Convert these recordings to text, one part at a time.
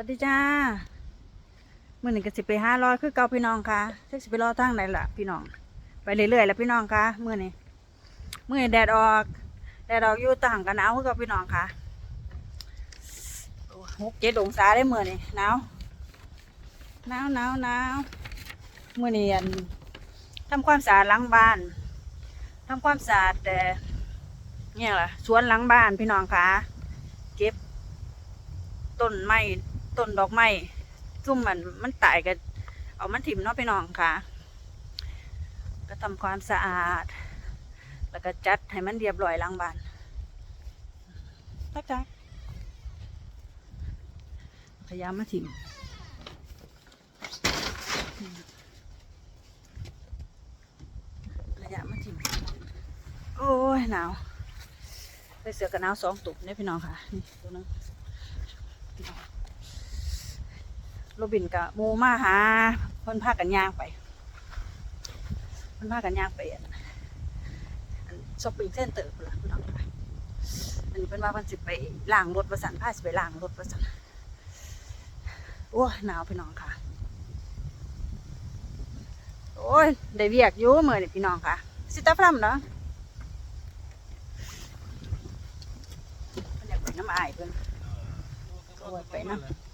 วัสดีจ้ามื่อนี้ก็สิไปห้าร้อยคือเก่าพี่น้องค่ะเช็คสิไปรอทางไหนล่ะพี่น้อง ไปเรื่อยๆแล้วพี่น้องค่ะมื่อนี้มื่อนี้แดดออกแดดออกอยู่ต่างกันหนาวคือเกับพี่น้องค่ะโอ้หกเจ็ดองศาได้มื่อนี้หนาวหนาวหนาวหนาวมื่อนี้อันทำความสะอาดล้างบ้านทำความสะอาดแต่เนี่ยล่ะสวนหลังบ้านพี่น้องค่ะเก็บต้นไม้ ต้นดอกไม้ซุ่มมันมันตายกันเอามันถิ่มเนาะพี่น้องค่ะ ก็ทำความสะอาด แล้วก็จัดให้มันเรียบร้อยหลังบ้านตักจักพยายามมาถิ่มพยายามมาถิ่มโอ้ยหนาวใส่เสื้อกันหนาวสองตุกเนี่ยพี่น้องค่ะนี่ตัวนึง โรบินกับโมมาหาเพิ่นพากันย่างไปเพิ่นพากันย่างไปอันช้อปปิ้งเซ็นเตอร์พุ่นล่ะพี่น้องค่ะอันนี้เพิ่นว่าเพิ่นสิไปล้างรถประสันพาสิไปล้างรถประสันโอ้ยหนาวพี่น้องค่ะ โอ้ยได้เวียกอยู่เมื้อนี้พี่น้องค่ะสิตาพร่ำเนาะเพิ่นอยากไปน้ำอายเพิ่นก็ว่าไปน้ำ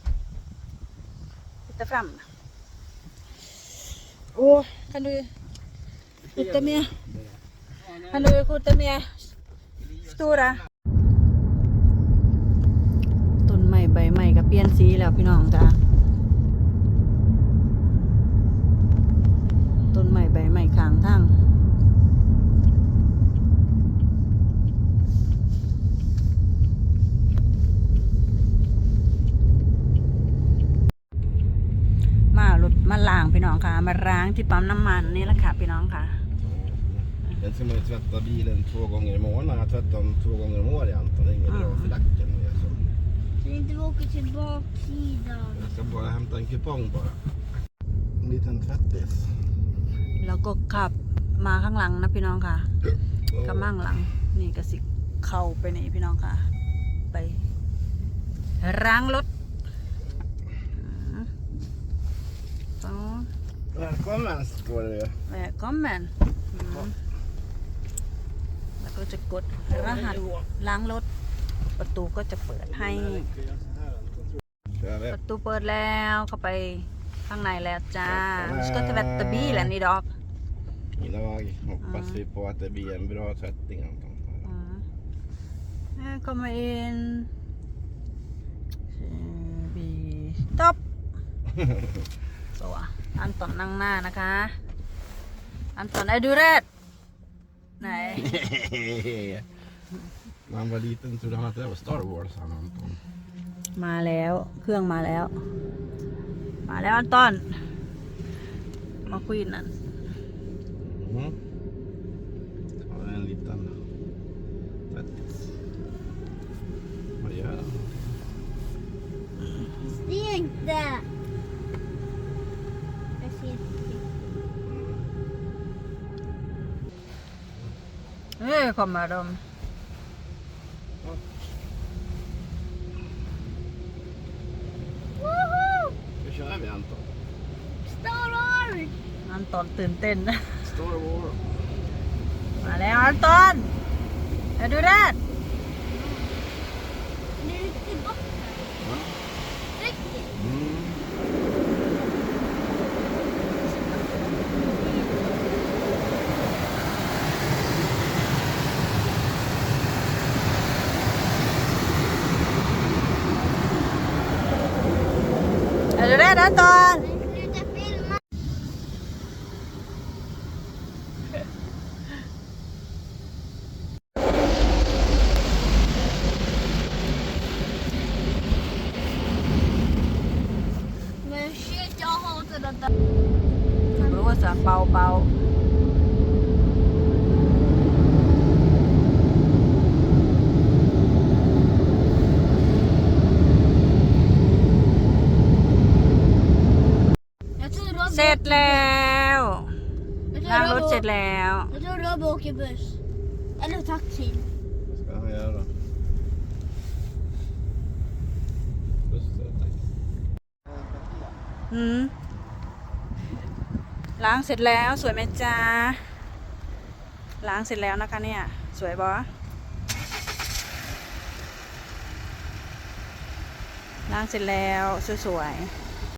Titta fram. Åh, kan du skjuta med? Kan du skjuta med stora? ต้นไม้ใบไม้ก็เปลี่ยนสีแล้วพี่น้องจ้าต้นไม้ใบไม้ข้างทางมารถมาล้างพี่ น้องค่ะ มาล้างที่ปั๊มน้ำมันนี่แหละค่ะพี่น้องค่ะ Den ska man ju tvätta bilen två gånger i månaden. Jag tvättar dem två gånger om året Anton. Det är inget bra för lacken. och göra så. Så inte vi åker till baksidan. Jag ska bara hämta en kupong bara. En liten tvättis. แล้วก็ขับมาข้างหลังนะพี่น้องค่ะกำลังหลัง นี่ก็สิเข้าไปนี่พี่น้องค่ะ ไปล้างรถอืมอ๋อ Välkommen står det ju. แหวกก็แมนอืมแล้วก็จะกดรหัสล้างรถ ประตูก็จะเปิดให้ Kör ป vi. ระตูเปิดแล้วเข้าไปข้างในแล้วจ้าสก็จะแบบตะบี้แหละนี่ดอก Idag hoppas Mm. vi på att det blir en bra tvättning Anton. อืมแล้วก็มา อินบีต็อปตัวอันตอนนั่งหน้านะคะ อันตอนไอดูเรดไหน När han var liten trodde han att det var Star Wars han Anton. มาแล้วเครื่องมาแล้ว มาแล้วอันตอน มาคุยนั่น Mm. Ta en liten tvättis. Vad gör han? Det inte. เฮ้ย kommer de Woho! Nu kör vi Anton. Star Wars! อันตอนตื่นเต้น Star Wars. มาแล้วอันตอนไอดูเรด Det är riktigt bort. Ja. Riktigt. Mm. ไอดูเรดอันตอน Men sluta filma. Men shit, jag hatar detta. รู้ว่าจะเบาเบาๆ Jag tror Robin, เสร็จแล้ว jag ล้างร tror ถเสร็จ Robin, แล้ว jag tror Robin åker buss. Eller taxi. Vad ska han göra? Buss, tack. อืมล้างเสร็จแล้วสวยไหมจ๊ะล้างเสร็จแล้วนะคะเนี่ย สวยบอล้างเสร็จแล้วสวยๆ